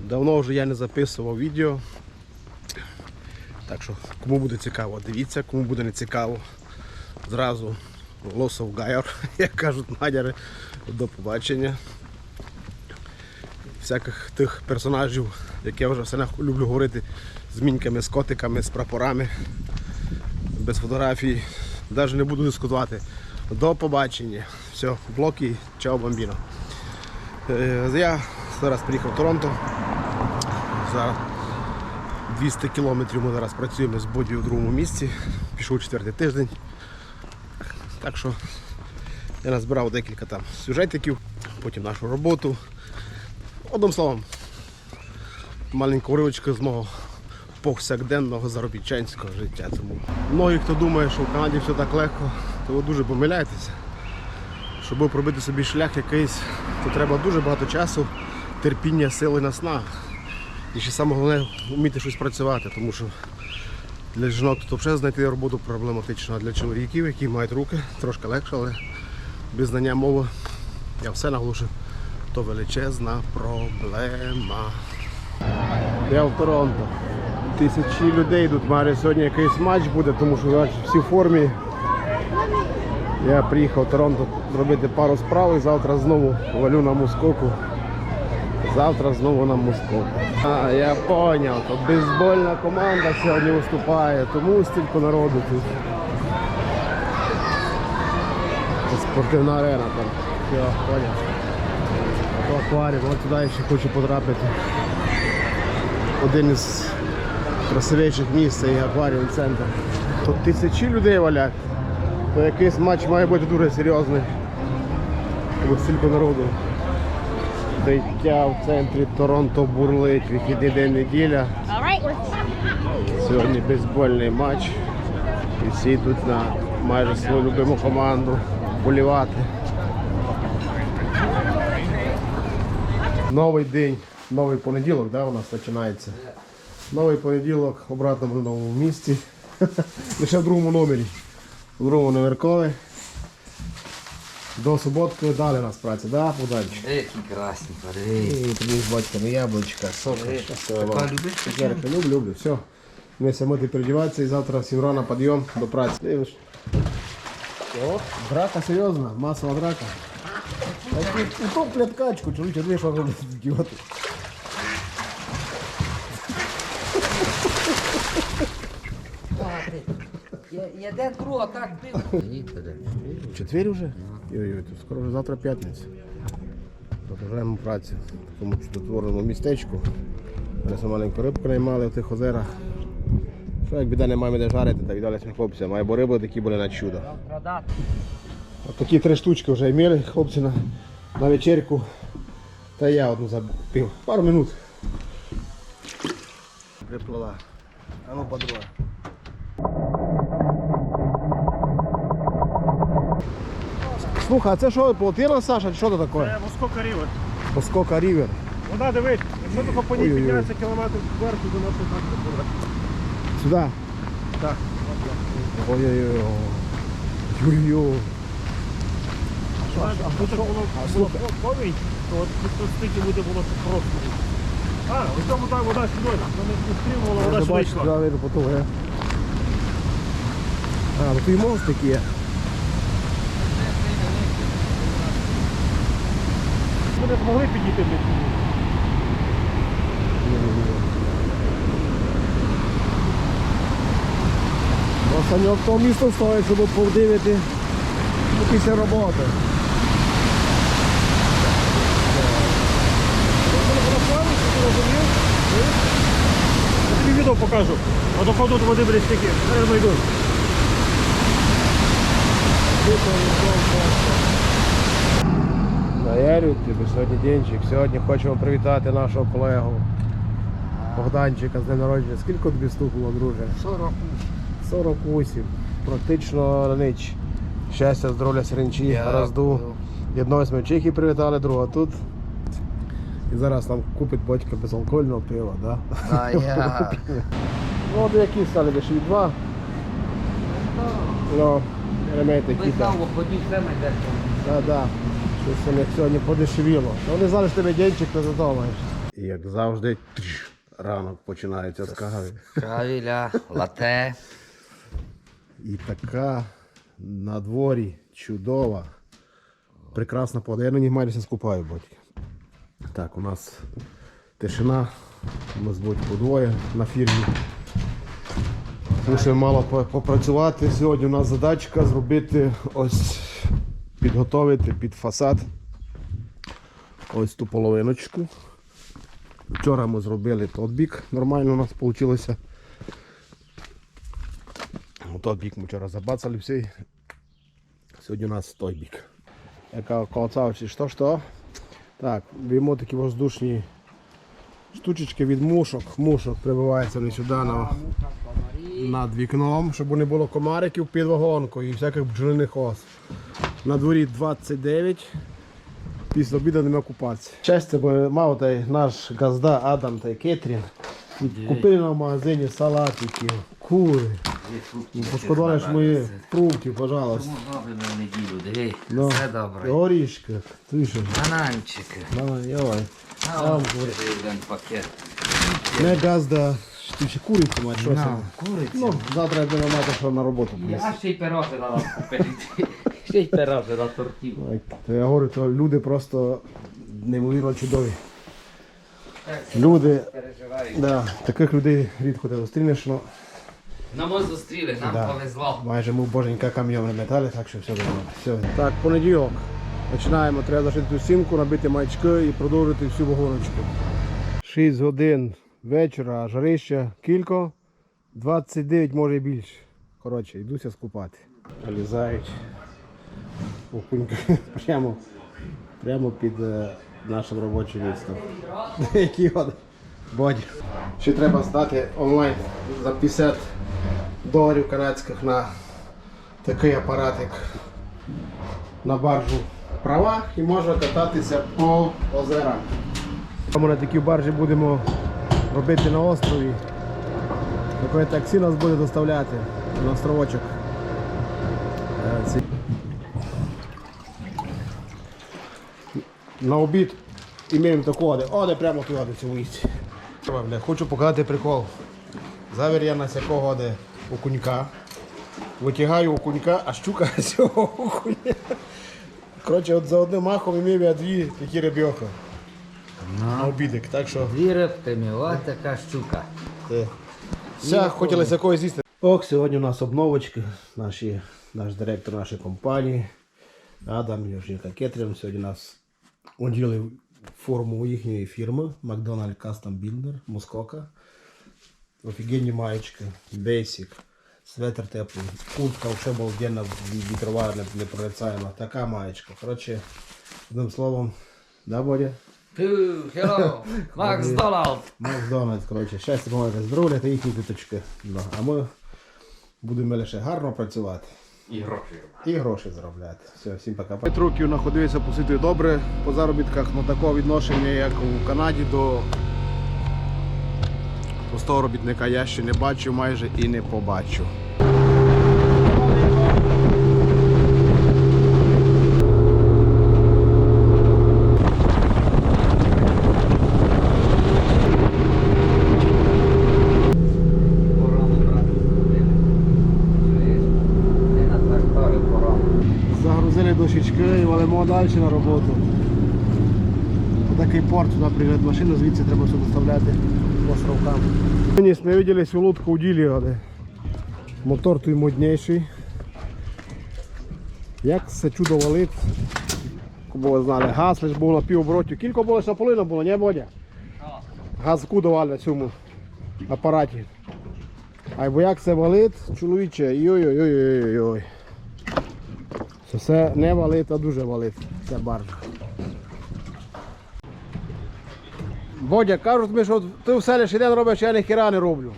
Давно вже я не записував відео. Так що, кому буде цікаво, дивіться, кому буде не цікаво. Зразу лосов гайор, як кажуть мадяри. До побачення. Всяких тих персонажів, як я вже все люблю говорити, з міньками, з котиками, з прапорами, без фотографій. Навіть не буду дискутувати. До побачення. Все, блоки, чао бомбіно. Е, Я зараз приїхав в Торонто. За 200 кілометрів ми зараз працюємо з боді у другому місці. Пішов четвертий тиждень. Так що я назбирав декілька там сюжетиків, потім нашу роботу. Одним словом, маленька уривочка з мого повсякденного заробітчанського життя. Тому многі, хто думає, що в Канаді все так легко, то ви дуже помиляєтеся. Щоб пробити собі шлях якийсь, то треба дуже багато часу, терпіння, сили наснаг. І ще саме головне вміти щось працювати, тому що для жінок тут взагалі знайти роботу проблематично, а для чоловіків, які мають руки, трошки легше, але без знання мови, я все наголошую, то величезна проблема. Я в Торонто. Тисячі людей тут має сьогодні якийсь матч буде, тому що значить, всі в формі. Я приїхав в Торонто зробити пару справ і завтра знову валю на мускоку. Завтра знову на мускоку. А, я поняв, то бейсбольна команда сьогодні виступає, тому стільки народу тут. Спортивна арена там. Все, поняв. То акваріум, от туди ще хочу потрапити. Один із красивіших місць і акваріум центр. Тут тисячі людей валять. То якийсь матч має бути дуже серйозний. Тому стільки народу. Життя в центрі Торонто бурлить, вихідний день неділя. Сьогодні бейсбольний матч. І всі йдуть на майже свою любиму команду болівати. Новий день, новий понеділок, да, у нас починається. Новий понеділок, обратно в новому місці. Лише в другому номері. У другому номеркові. До суботки далі у нас праця, да, Богданчик? Які красні, подивись. І тобі з батьками яблучка, сока. щасливо вам. Така любиш? Ярко, люблю, люблю, все. Ми мити передіватися і завтра в 7 рано підйом до праці. Дивиш. О, драка серйозна, масова драка. Так, Утоплять качку, чоловіче, дві що роблять ідіоти. Я, я де друга так бив. В четвер вже? Ой-ой, скоро вже завтра п'ятниця. Продовжуємо працю в такому чудотворному містечку. Ще маленьку рибку наймали в тих озерах. Що як біда немає де жарити, так віддали хлопцям. Має бо риби такі були на чудо. От такі три штучки вже мали хлопці на, на вечерку. Та я одну забив. Пару минут. Приплила. А ну подруга. Слухай, а це що, плотина, Саша, чи що це таке? Це Москока Рівер. Поскока Рівер. Вода дивись, якщо тако по ній Ой-ой-ой. піднятися кілометр вверху, до нашої хати буде. Сюди. Так. Ой-ой-ой. Ой-ой. А тут було, було повінь, то от тут стільки буде було просто. А, ось там вода, вода сюди, вона не стримувала, вода ж вийшла. Да, вижу, потім, е. А, ну тут і мостик є. Ми не змогли підійти до цього. Саньок то місто стоїть, щоб подивити ну, після роботи. Я тобі відео покажу. Водоходу до води буде стільки. Зараз знайду. Наярю тобі сьогодні денчик. Сьогодні хочемо привітати нашого колегу Богданчика з днем народження. Скільки тобі стукнуло, друже? 40. 48. Практично на ніч. Щастя, здоров'я, сринчі, гаразду. Одного ми в Чехії привітали, другого тут. І зараз нам купить батько безалкогольного пива, да? А я. Ну, які стали дешеві два. Ну, елементи знову ходіть все ми Так, так. Щось у них сьогодні подешевіло. Ну, Вони знали, що тебе денчик не задумаєш. І як завжди, трш, ранок починається з кави. Кравіля, лате. І така на дворі чудова, прекрасна погода. Я на ній майже скупаю, батьки. Так, у нас тишина. Ми з Бодькою подвоє на фірмі. Мусимо мало попрацювати. Сьогодні у нас задачка зробити ось підготовити під фасад ось ту половиночку. Вчора ми зробили тот бік, нормально у нас вийшло. Тот бік ми вчора забацали всі. Сьогодні у нас той бік. Яка колоцавці, що що? Так, беремо такі воздушні штучечки від мушок. Мушок прибиваються вони сюди на, над вікном, щоб не було комариків під вагонкою і всяких бджолиних ос. На дворі 29. Після обіду нема купатися. Щастя, бо мав та наш газда Адам та Кетрін. Купили на магазині салатики, кури. Ну, Пошкодували ж мої фруктів, пожалуйста. Тому добре на неділю, диви. Ну, Все добре. Горішки. Ти що? Бананчики. Давай, йой. А, Там от говори. один пакет. Не газда. Ти ще курицю маєш, що це? На, куриця. Ну, завтра я буду мати, що на роботу. Я ще й пироги треба купити. Ще й на тортів. То я говорю, то люди просто неймовірно чудові. Люди, да, таких людей рідко ти зустрінеш, але Ну ми зустріли, нам Да. повезло. майже ми боженька кам'ями метали, так що все добре. Все. Так, понеділок. Починаємо, треба зашити ту сімку, набити маячки і продовжити всю вагоночку. 6 годин вечора, а жарища кілько? 29, може і більше. Коротше, йдуся скупати. Залізають прямо, прямо під е, нашим робочим містом. Які от боді. Ще треба здати онлайн за 50 доларів канадських на такий апаратик на баржу права і можна кататися по озерам. Ми на такій баржі будемо робити на острові. Таке таксі нас буде доставляти на островочок. На обід імеємо таку оде. Оде прямо туди до цього місці. Бля, Хочу показати прикол. Завір я на сякого оде окунька. Витягаю окунька, а щука цього окуня. Коротше, от за одним махом імів я дві такі рибьоха. На обідик. Так що Дві рептимі, ось така щука. Е, Вся хотілося якогось з'їсти. Ох, сьогодні у нас обновочки. Наші, наш директор нашої компанії Адам Южніка Кетрін. Сьогодні нас оділи форму їхньої фірми McDonald Custom Builder Мускока. Офігенні маєчки, Basic, светр теплий, куртка вже обалденна, вітрова, не- непроницаєма. Така маєчка. Коротше, одним словом, да, Бодя? Hello, Макс Дональд. Коротше, щастя, помагати здоров'я та їхні квіточки. Да. А ми будемо лише гарно працювати. І гроші. І гроші заробляти. Все, всім пока. П'ять років знаходився посити добре по заробітках, але такого відношення, як у Канаді до простого робітника я ще не бачив майже і не побачу. Далі на роботу. Такий порт, сюди приїжджає машина, звідси треба все доставляти островкам. Сьогодні ми цю лодку у ділі, мотор той модніший. Як це чудо валить, ви знали, газ лише був на півобороті. Кілько було лише половина було, не Бодя? Газку давали на цьому апараті. А бо як це валить, чоловіче, йой-йой-йой-йой. Це все не валить, а дуже валить. Ця баржа. Бодя, кажуть мені, що ти все лише день робиш, я ніхіра не роблю.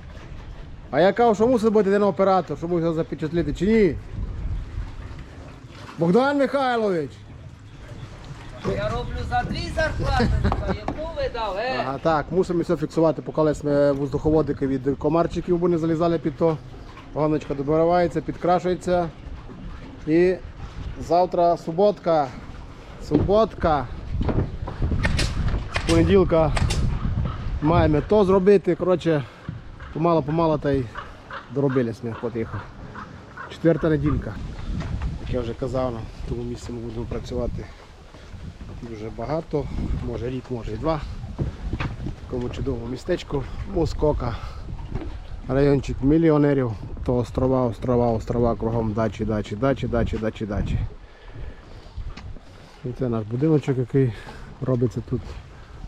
А я кажу, що мусить бути один оператор, щоб його запечатлити, чи ні? Богдан Михайлович! Я роблю за дві зарплати, яку ви дав, е? Ага, так, мусимо все фіксувати, поки ми воздуховодики від комарчиків, бо не залізали під то. Вагоночка добивається, підкрашується. І завтра суботка. Суботка. Понеділка Маємо то зробити. Коротше, помало-помало та й доробились ми потихо. Четверта неділька. Як я вже казав, на тому місці ми будемо працювати дуже багато, може рік, може і два. В такому чудовому містечку Мускока. Райончик мільйонерів, то острова, острова, острова, кругом дачі, дачі, дачі, дачі, дачі, дачі. І це наш будиночок, який робиться тут.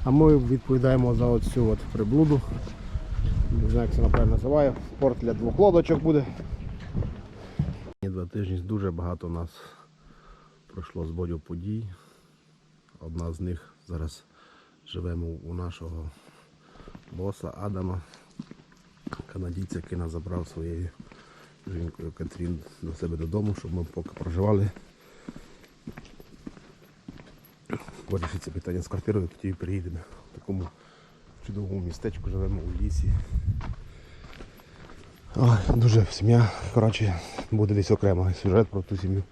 А ми відповідаємо за оцю от приблуду. Не знаю, як це правильно називаю. Порт для двох лодочок буде. Два тижні дуже багато у нас пройшло з Бодю подій. Одна з них зараз живемо у нашого боса Адама, канадійця, який нас забрав своєю жінкою Катрін до себе додому, щоб ми поки проживали. Вирішиться питання з квартирою, тоді приїдемо в такому чудовому містечку, живемо у лісі. Ой, дуже сім'я. Коротше, буде десь окремо сюжет про ту сім'ю.